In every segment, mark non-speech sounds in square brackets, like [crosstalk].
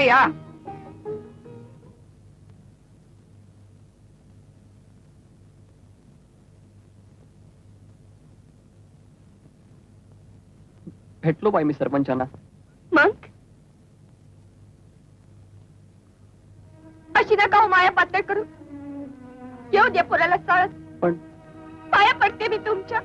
या. भेटलो बाई मी सरपंचांना. मग? अशी नका हो माया पातळ करू. येऊ दे पोराला चालत पण पाया पडते मी तुमच्या.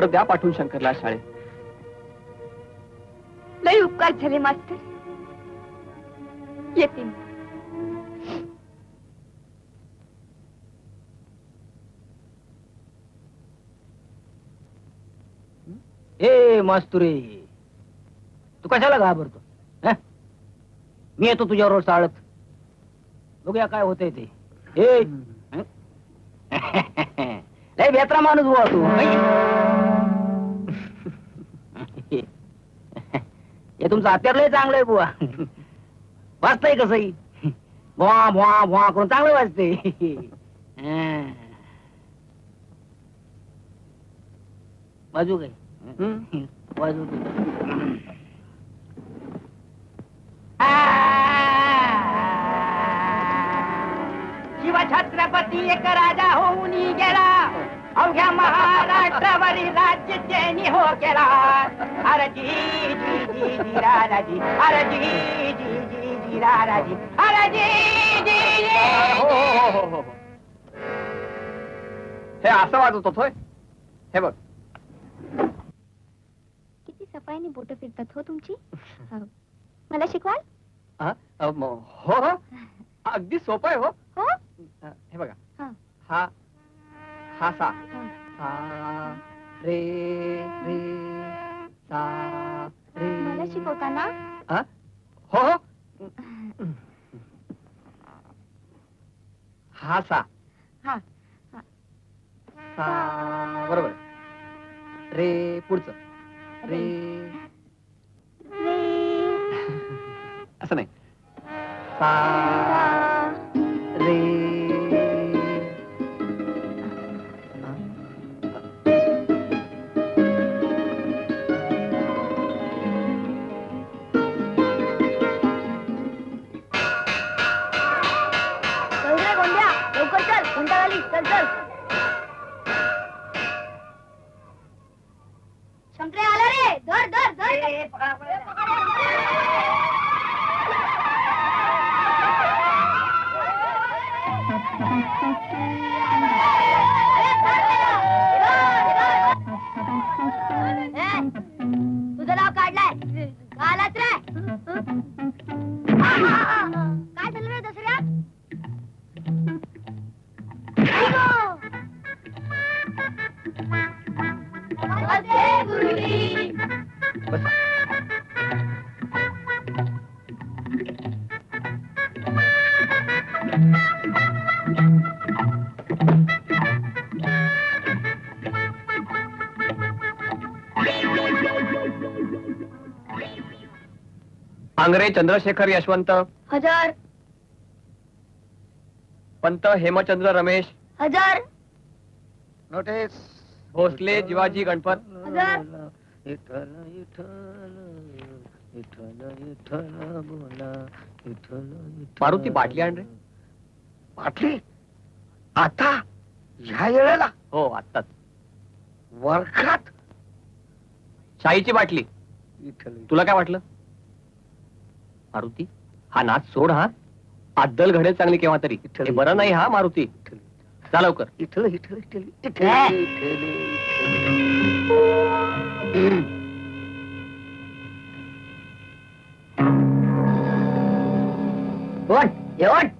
परत द्या पाठवून शंकरला शाळेत. लय उपकार झाले मास्तर. येते मी. ए मास्तुरे. तू कशाला घाबरतो? हं? मी येतो तुझ्याबरोबर चालत बघूया काय होतंय ते. ए. हं? [laughs] लय बेत्रा माणूस बुवा तू हे तुमचं हत्यार लय चांगलं आहे बुवा. वाचतंय कसंही भुवा भुवा भुवा करून चांगलं वाजते बाजू काय? हं? वाजू शिव छत्रपती एक राजा होऊन गेला. अवघ्या महाराष्ट्रावरील राज्य त्यांनी हो केला. अरे जी जी जी जी राजाजी अरे जी जी जी जी राजाजी अरे जी जी. हो, जी हो, हो, हो, हो. हे असं वाजवत होय हे बघ. किती सफाईने बोट फिरतात हो तुमची. हो. मला शिकवाल? हा? अ, म- हो हो. अगदी सोपं आहे हो. हो? अ, हे बघा. हा. हा सा. हा. सा रे रे सा रे. मला शिकवता ना? हा? हो हो. हा सा. हा. सा बरोबर. रे पुढचं. रे. रे. [laughs] असं नाही. सा चल चल. शंकरे आला रे. धर धर धर. तुझं नाव काढलंय. कालाच रे. आंग्रे चंद्रशेखर यशवंत. हजार. पंत हेमचंद्र रमेश. हजार. नोटीस भोसले जिवाजी गणपत. हजार. विठ्ठल विठ्ठल विठ्ठल विठ्ठल बोला विठ्ठल विठ्ठल मारुती बाटली आण रे. बाटली आता ह्या वेळेला हो आत्ताच. वर्गात? शाईची बाटली. तुला काय वाटलं? मारुती हा नाच सोड हा. अद्दल घडेल चांगली केव्हा तरी. हे बरं नाही हा मारुती. जा लवकर. विठ्ठल विठ्ठल विठ्ठल ओट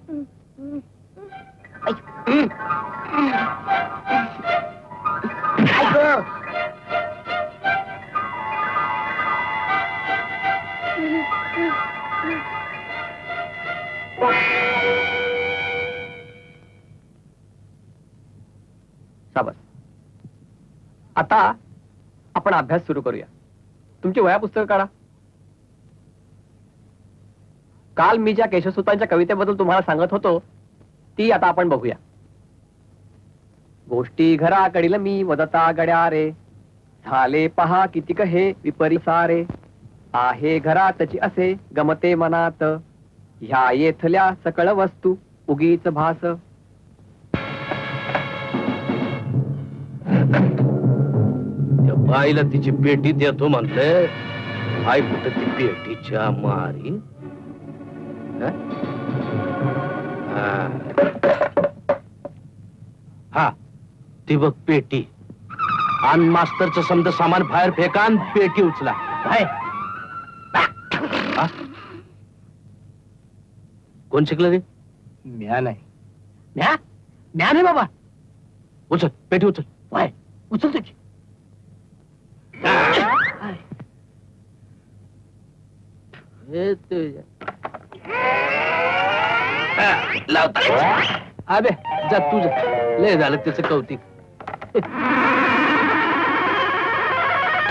आता आपण अभ्यास सुरू करूया. तुमची वया पुस्तक काढा. काल मी ज्या केशवसुतांच्या कवितेबद्दल तुम्हाला सांगत होतो ती आता आपण बघूया. गोष्टी घराकडील मी वदता गड्या रे झाले पहा किती हे विपरिसारे. आहे घरातची असे गमते मनात. ह्या येथल्या सकळ वस्तू उगीच भास. बाईला तिची पेटी देतो म्हणतंय आई कुठं ती पेटीच्या मारी? हं? ती बघ पेटी. आणि मास्तरचं समज सामान बाहेर फेका आणि पेटी उचला. काय? कोण शिकलं रे? म्या नाही. म्या? म्या नाही बाबा. उचल पेटी उचल. वाय उचल तुझी हे तुझ्या. हा, लावता. अबे जा तुझ. लय झालं त्याचं कौतिक.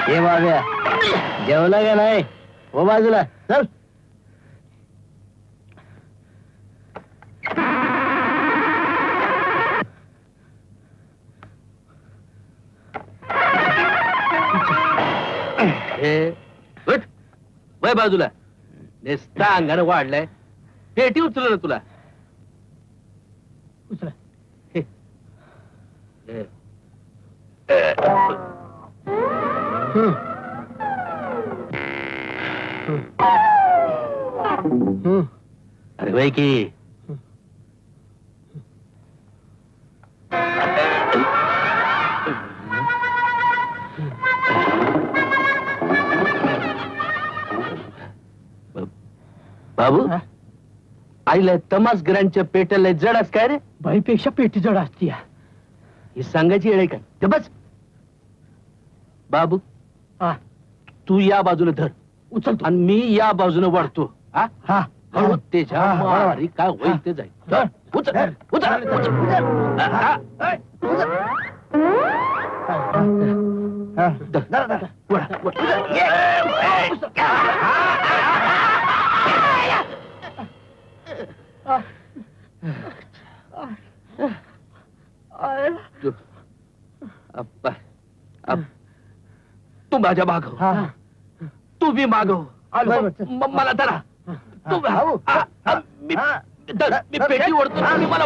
हे बाब्या जेवला का नाही? हो बाजूला चल. हे बाजूला. नेसता अंगानं वाढलाय पेटी उचल ना तुला उचला हे. हे. अरे भाई की बाबू? हा? आईला तमास ग्रँडच्या पेट्याला जडास काय रे? बाईपेक्षा पेटी जड असती ही सांगायची येळे काय ते बस. बाबू हा. तू या बाजूने धर. उचलतो. आणि मी या बाजूने वाढतो हा? हा. हळू त्याच्या हा, बरोबर. मारी काय होईल ते जाईल. धर. उचल धर. उचल उचल. हा, हा. धर. वळा, वळा. तू अप्पा तू माझ्या मागव तू मी मागव आलो बरोबर. मला धरा तू मी पेटी ओढतो तुम्ही मला